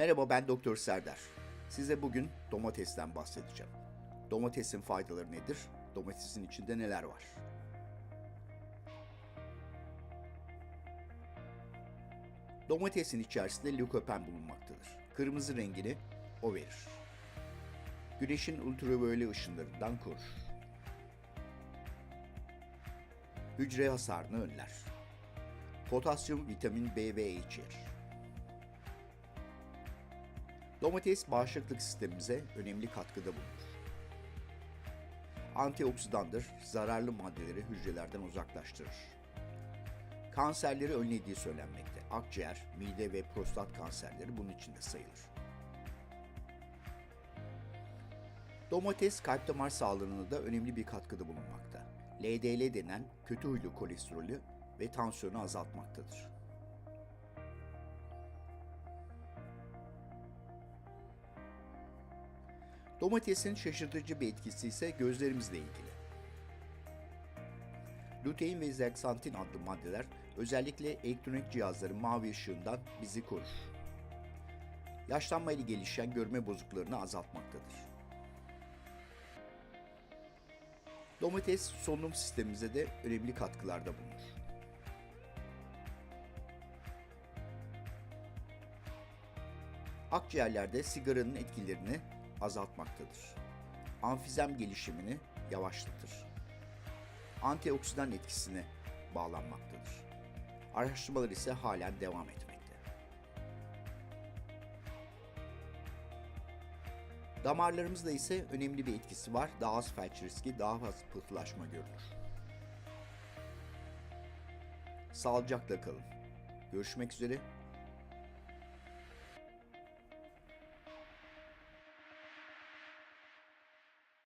Merhaba ben Doktor Serdar. Size bugün domatesten bahsedeceğim. Domatesin faydaları nedir? Domatesin içinde neler var? Domatesin içerisinde likopen bulunmaktadır. Kırmızı rengini o verir. Güneşin ultraviyole ışınlarından korur. Hücre hasarını önler. Potasyum, vitamin B ve E içerir. Domates bağışıklık sistemimize önemli katkıda bulunur. Antioksidandır, zararlı maddeleri hücrelerden uzaklaştırır. Kanserleri önlediği söylenmekte. Akciğer, mide ve prostat kanserleri bunun içinde sayılır. Domates kalp damar sağlığına da önemli bir katkıda bulunmakta. LDL denen kötü huylu kolesterolü ve tansiyonu azaltmaktadır. Domatesin şaşırtıcı bir etkisi ise gözlerimizle ilgili. Lutein ve zeksantin adlı maddeler özellikle elektronik cihazların mavi ışığından bizi korur. Yaşlanmayla gelişen görme bozukluklarını azaltmaktadır. Domates solunum sistemimize de önemli katkılarda bulunur. Akciğerlerde sigaranın etkilerini azaltmaktadır. Amfizem gelişimini yavaşlatır. Antioksidan etkisine bağlanmaktadır. Araştırmalar ise halen devam etmekte. Damarlarımızda ise önemli bir etkisi var. Daha az felç riski, daha az pıhtılaşma görülür. Sağlıcakla kalın. Görüşmek üzere,